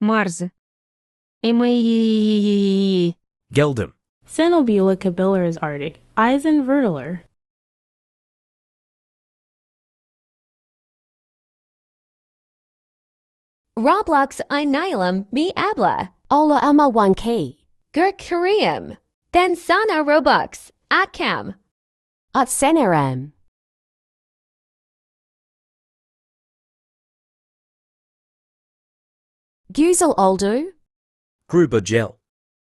Марз. І ми... Geldim. Cenobula capillaris arctic. Eisenvertler. Roblox Inilum mi abla. Ola ama one key. Gurk Koream. Then sana Robux. Atcam. At seneram. Güzel oldu. Gruber gel.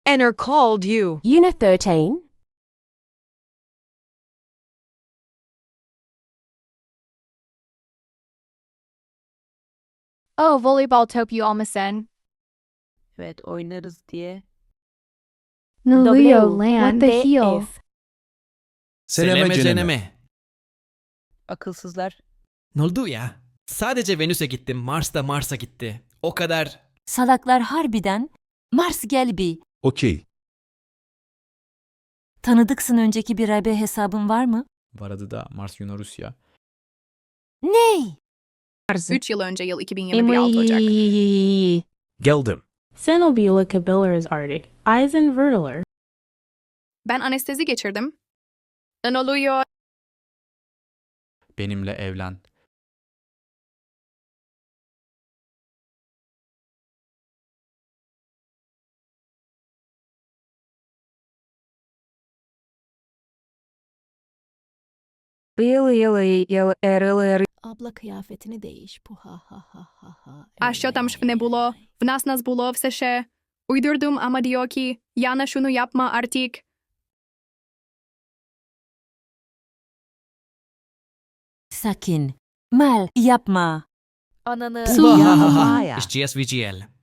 Enter called you. Una 13. Oh, voleybol topu almasen. Evet oynarız diye. Naleo W, land what the heel. Seleme ceneme. Akılsızlar. Ne oldu ya? Sadece Venüs'e gittim, Mars da Mars'a gitti. O kadar. Salaklar harbiden Mars Gelby. Okey. Tanıdıksın önceki bir RB hesabın var mı? Var adı da Mars Yunan Rusya. Ney? Tarzı. 3 yıl önce yıl 2021 6 Ocak. Emily. Geldim. Cenobula Cabiller is Arctic. Eisen Vertler. Ben anestezi geçirdim. Lan oluyor. Benimle evlen. А що там ж не було? В нас нас було все ще. Sakin. Mal yapma. Ananı. Uvahahaha. İşçiyes VGL.